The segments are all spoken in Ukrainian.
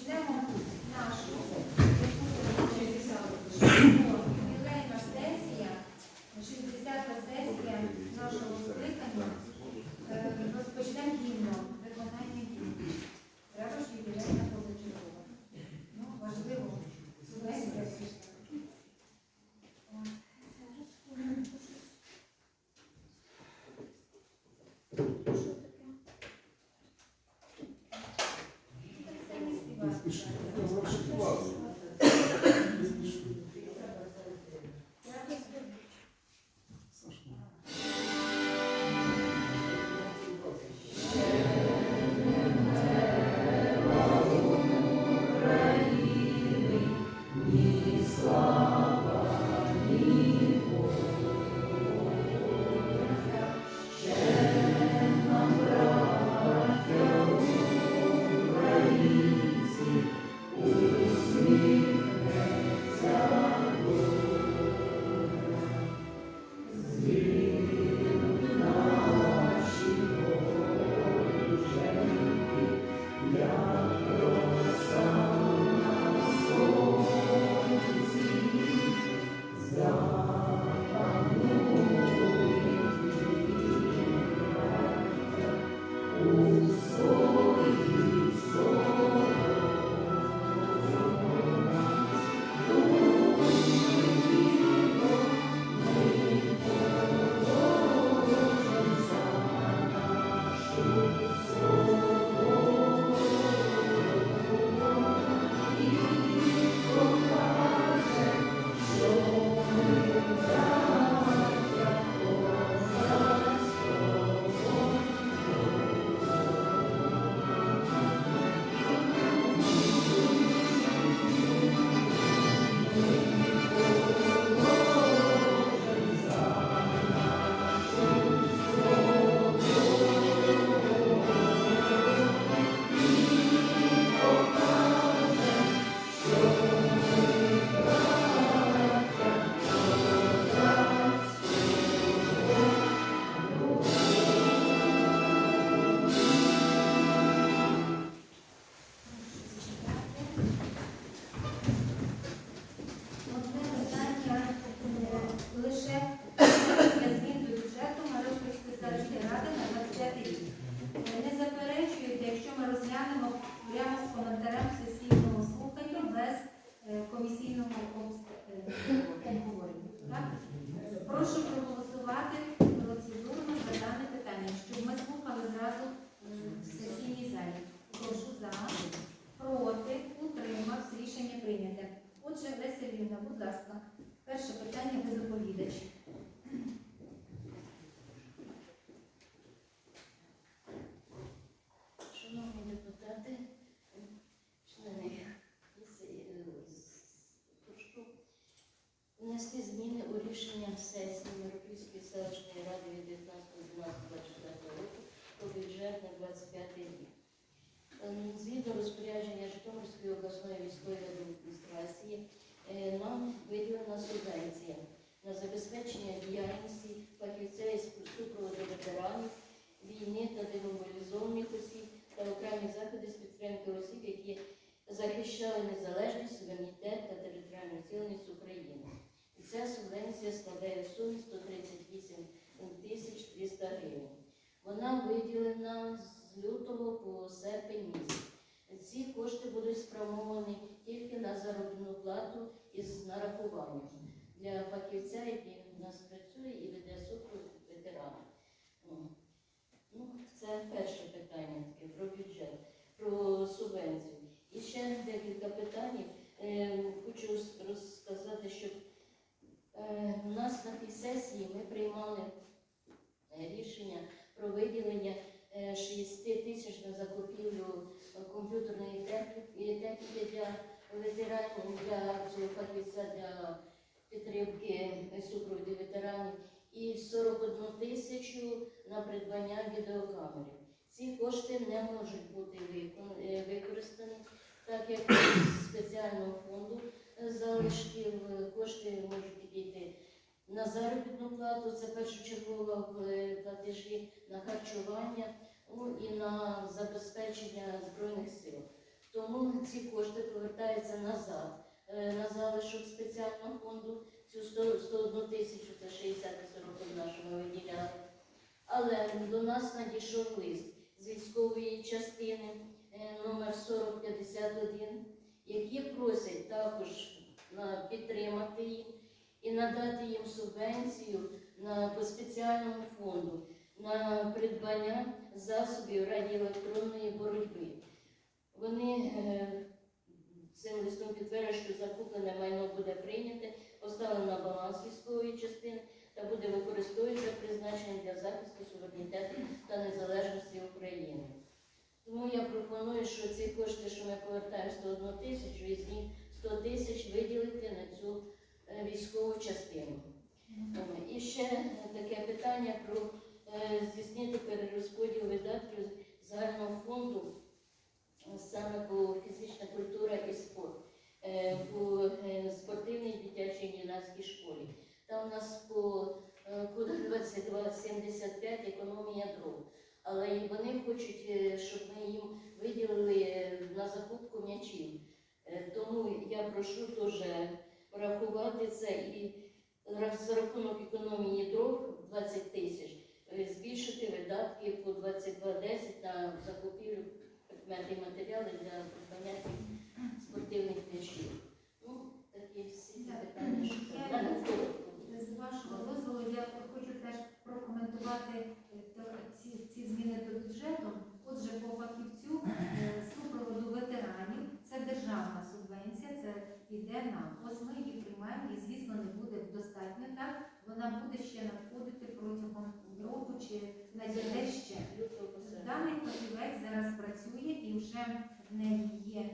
розпочнемо нашу не співати. Зміни рішення сесії Миропільської селищної ради від 19.12.24 року про бюджет на 25 рік. Ем, Згідно розпорядження Житомирської обласної військової адміністрації, е, нам виділена субвенція на забезпечення діяльності фахівця супроводу ветеранів війни та демобілізованих осіб та окремі заходи з підтримки осіб, які захищали незалежність, суверенітет та територіальну цілісність України. Ця субвенція складає в сумі 138 тисяч 300 гривень. Вона виділена з лютого по серпень місяць. Ці кошти будуть спрямовані тільки на заробітну плату із нарахуванням для фахівця, який у нас працює і веде супровід ветеранів. О. Ну, це перше питання таке про бюджет, про субвенцію. І ще декілька питань. Е, хочу розказати, що у нас на тій сесії ми приймали е, рішення про виділення е, 60 тисяч на закупівлю е, комп'ютерної техніки, для ветеранів, для фахівця для підтримки е, супроводу ветеранів і 41 тисячу на придбання відеокамери. Ці кошти не можуть бути е, використані, так як спеціального фонду е, залишків е, кошти можуть підійти на заробітну плату, це першочергово платежі на харчування ну, і на забезпечення Збройних сил. Тому ці кошти повертаються назад. Е, На залишок спеціального фонду цю 101 тисячу, це 60 і 41 що виділяли. Але до нас надійшов лист з військової частини е, номер 4051, які просять також підтримати їх і надати їм субвенцію по спеціальному фонду на придбання засобів радіоелектронної боротьби. Вони е, цим листом підтверджують, що закуплене майно буде прийняте, поставлено на баланс військової частини та буде використовуватися призначення для захисту суверенітету та незалежності України. Пропоную, що ці кошти, що ми повертаємо 101 тисячу, із них 100 тисяч виділити на цю е, військову частину. І ще е, таке питання про е, здійснити перерозподіл видатків загального фонду саме по фізична культура і спорт, по спортивній дитячій юнацькій школі. Там у нас по коду 2275 економія дров. Але і вони хочуть, е, щоб ми їм виділили е, на закупку м'ячів. Е, Тому я прошу теж врахувати це і за рахунок економії дров 20 тисяч збільшити видатки по 2210 на закупівлю предметів і матеріалів для придбання спортивних м'ячів. Ну, такі всі питання, що. З вашого дозволу я хочу теж прокоментувати е, ці, ці зміни до бюджету. Отже, по фахівцю е, супроводу ветеранів це державна субвенція, це йде нам. Ось ми її приймаємо і, звісно, не буде достатньо так. Вона буде ще надходити протягом року чи навіть ще. Даний фахівець зараз працює і вже в неї є, е,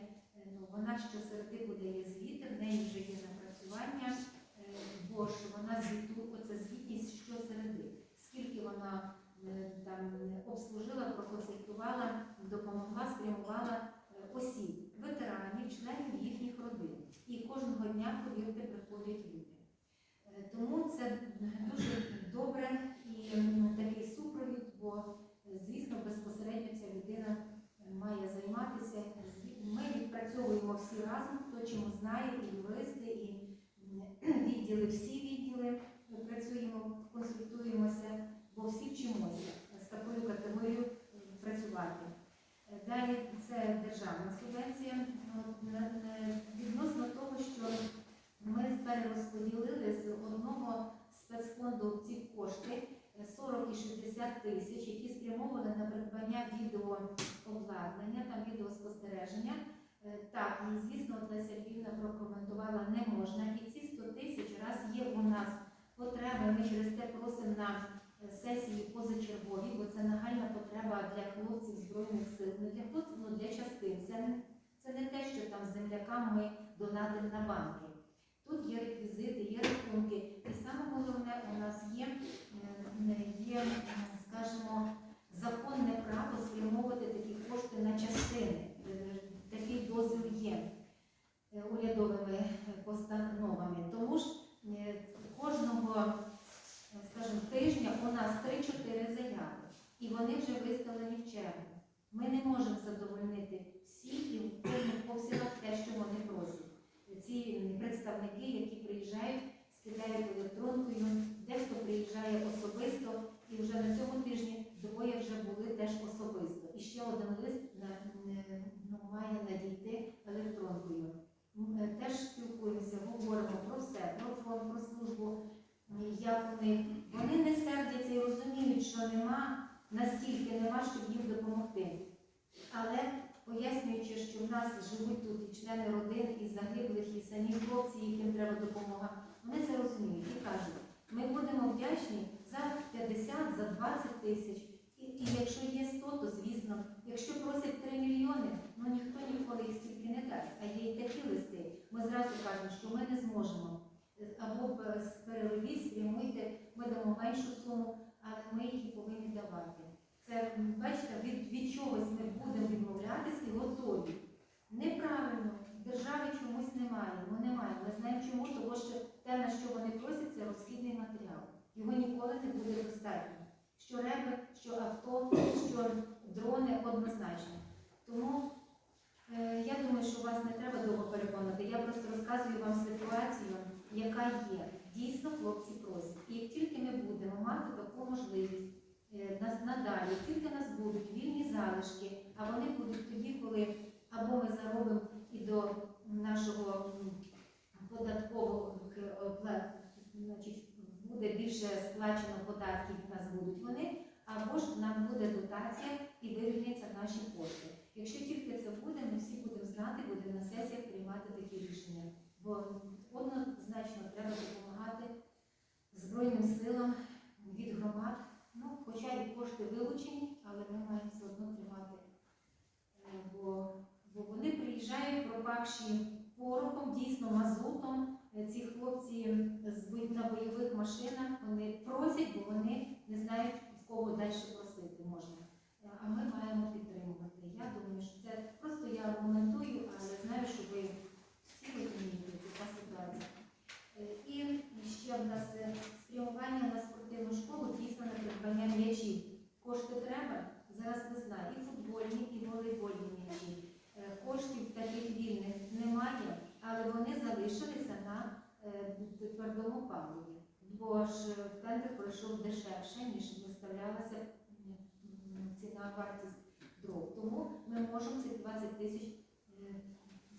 ну, вона щосереди подає звіти, в неї вже є напрацювання, бо ж вона звіту, оце звітність щосереди. Скільки вона е, там обслужила, проконсультувала, допомогла, спрямувала е, осіб, ветеранів, членів їхніх родин. І кожного дня, повірте, приходять люди. Е, Тому це дуже добре і такий супровід, бо Звісно, безпосередньо ця людина е, має займатися. Ми відпрацьовуємо всі разом, хто чому знає, і юристи, і відділи, всі відділи працюємо, консультуємося, бо всі вчимося з такою категорією е, працювати. Е, Далі це державна субвенція. На- на- Відносно того, що ми перерозподілили з одного спецфонду ці кошти. 40 і 60 тисяч, які спрямовані на придбання відеообладнання, там відеоспостереження. Е, Так, і звісно, Леся Львівна прокоментувала, не можна. І ці 100 тисяч, раз є у нас потреба, ми через те просимо на е, сесії позачергові, бо це нагальна потреба для хлопців Збройних сил, не для хлопців, частин. Це, не- це не те, що там землякам ми донатимо на банки. Тут є реквізити, є рахунки. І саме головне, у нас є е, є, е, скажімо, законне право спрямовувати такі кошти на частини. Е, Такий дозвіл є урядовими постановами. Тому ж кожного, скажімо, тижня у нас 3-4 заяви, і вони вже виставлені в чергу. Ми не можемо задовольнити всіх і в повних обсягах те, що вони просять. Ці представники, які приїжджають, скидають електронкою, дехто приїжджає особисто, і вже на цьому тижні двоє вже були теж особисто. І ще один лист ну, має надійти електронкою. М, е, Теж спілкуємося, говоримо про все, про фонд, про службу, як вони. Вони не сердяться і розуміють, що нема, настільки нема, щоб їм допомогти. Але пояснюючи, що в нас живуть тут і члени родин, і загиблих, і самі хлопці, яким треба допомога, вони це розуміють і кажуть, ми будемо вдячні за 50, за 20 тисяч. І якщо є 100, то звісно, якщо просять 3 мільйони, ну ніхто ніколи їх стільки не дасть. А є і такі листи. Ми зразу кажемо, що ми не зможемо. Або переробіть, спрямуйте, ми дамо меншу суму, але ми її повинні давати. Це бачите, від, від чогось ми будемо відмовлятись і готові. Неправильно, в державі чомусь немає. Ми не маємо. Ми знаємо чому, тому що те, на що вони просять, це розхідний матеріал. Його ніколи не буде достатньо. Що реби, що авто, що дрони однозначно. Тому Е, Я думаю, що вас не треба довго переконати. Я просто розказую вам ситуацію, яка є. Дійсно, хлопці просять. І як тільки ми будемо мати таку можливість е, надалі, тільки нас будуть вільні залишки, а вони будуть тоді, коли або ми заробимо і до нашого податкового к- значить, буде більше сплачено податків, нас будуть вони, або ж нам буде дотація і вивільняться наші кошти. Якщо тільки це буде, ми всі будемо знати, будемо на сесіях приймати такі рішення. Бо однозначно треба допомагати Збройним силам від громад. Ну, хоча і кошти вилучені, але ми маємо все одно тримати. Е, Бо, бо вони приїжджають пропавші порохом, дійсно мазутом. Е, Ці хлопці на бойових машинах вони просять, бо вони не знають, в кого далі просити можна. А ми маємо підтримувати. Я думаю, що це просто я аргументую, але знаю, що ви всі розумієте, яка ситуація. Е, І ще в нас е, спрямування на спортивну школу дійсно на придбання м'ячів. Кошти треба. Зараз весна і футбольні, і волейбольні м'ячі. Е, Коштів таких вільних немає, але вони залишилися на твердому паливі. Бо ж е, тендер пройшов дешевше, ніж виставлялася м, вартість дров. Тому ми можемо ці 20 тисяч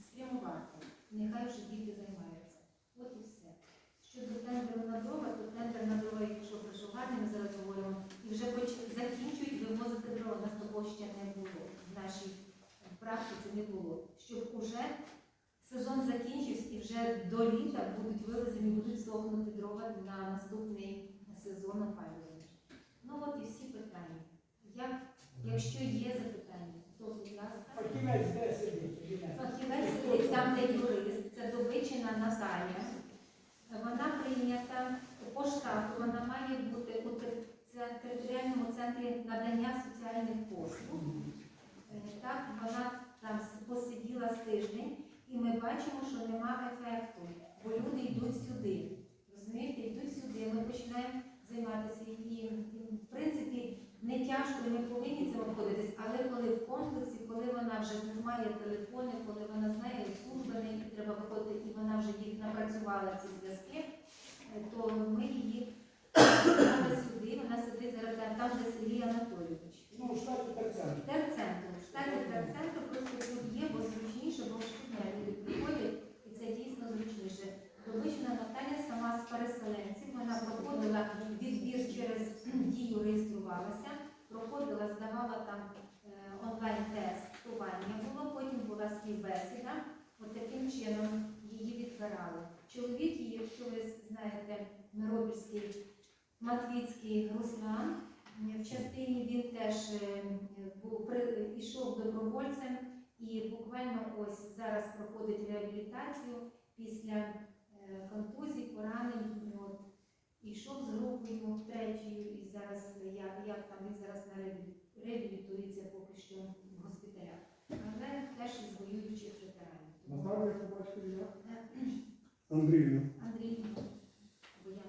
спрямувати. Нехай вже діти займаються. От і все. Щодо тендеру на дрова, то тендер на дрова, якщо проживати, ми зараз говоримо, і вже поч- закінчують вивозити дрова. У нас такого ще не було. В нашій практиці не було. Щоб уже сезон закінчився і вже до літа будуть вивезені, будуть сохнути дрова на наступний сезон опалювання. Ну от і всі питання. Я, якщо є запитання, то будь ласка. Фахівець де сидить? Фахівець сидить там, де юрист, це Довичина Наталія. Вона прийнята по штату, вона має бути у територіальному центрі надання соціальних послуг. Е, Так, вона там посиділа з тиждень, і ми бачимо, що нема ефекту, бо люди йдуть сюди. Розумієте, йдуть сюди, ми починаємо займатися і, не тяжко, ми повинні цим обходитись, але коли в комплексі, коли вона вже має телефони, коли вона знає служби, на які треба виходити, і вона вже їх напрацювала ці зв'язки, е, то ми її сюди, вона сидить зараз там, де Сергій Анатолійович. Ну, в штаті так. Терцентру. В штаті терцентру просто тут є, бо зручніше, бо штатня люди приходять, і це дійсно зручніше. Довична Наталя сама з переселенців, вона проходила відбір через дію, реєструвалася, проходила, здавала там е, онлайн-тестування було, потім була співбесіда. От таким чином її відбирали. Чоловік її, якщо ви знаєте, Миропільський Матвіцький Руслан, в частині він теж е, був ішов добровольцем і буквально ось зараз проходить реабілітацію після е, контузій, поранень. От, ішов з групою третьою, і зараз як, як там він зараз на реабілітується поки що. Але теж із воюючих ветеранів. Наталія побачив я. Андрію, Андрій, бо я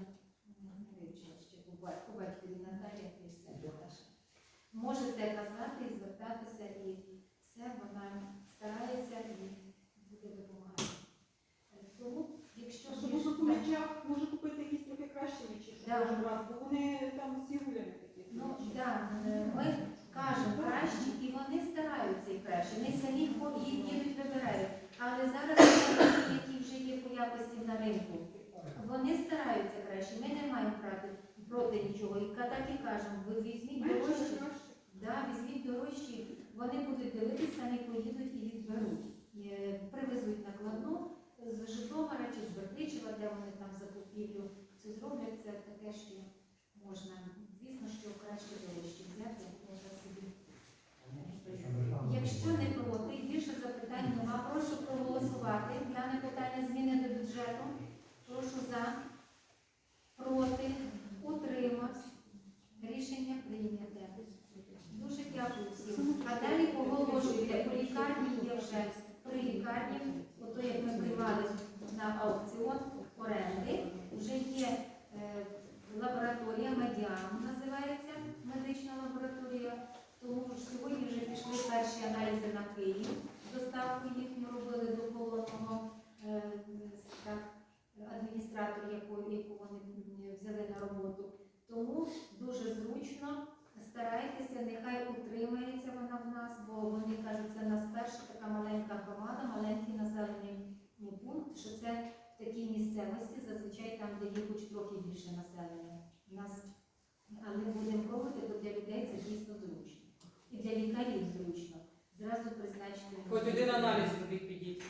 не вивчила ще по батькові Наталія, Можете казати і звертатися, і все вона старається і буде допомагати. Е, Тому, якщо Що є може ж- по м'ячах може купити якісь трохи кращі м'ячі, щоб Да. кожен раз, бо вони там всі гуляні такі. Ну, да, е, ми кажемо кращі, і вони стараються і краще. Вони самі хо- ї- їдуть, вибирають. Але зараз ті, які вже є по якості на ринку, вони стараються краще. Ми не маємо проти, проти нічого. І так і кажемо, ви візьміть дорожчі, да, візьміть дорожчі, вони будуть дивитися, самі поїдуть і відберуть. Е, Привезуть накладну з Житомира чи з Бердичева, де вони там закупівлю це зроблять, це таке, що можна. Звісно, що краще дорожче взяти, можна собі. Якщо не проти, більше запитань нема, прошу проголосувати. Дане питання зміни до бюджету. вже є е, лабораторія, медіам називається медична лабораторія, тому що сьогодні вже пішли перші аналізи на Київ, доставку їх ми робили до колонного е, адміністратора, яку, яку вони взяли на роботу. Тому дуже зручно старайтеся, нехай утримається вона в нас, бо вони кажуть, це в нас перша така маленька громада, маленький населений пункт, що це в такій місцевості, зазвичай там, де є хоч трохи більше населення. У нас, але будемо пробувати, бо для людей це дійсно зручно. І для лікарів зручно. Зразу призначити. Хоч один аналіз тобі підіть.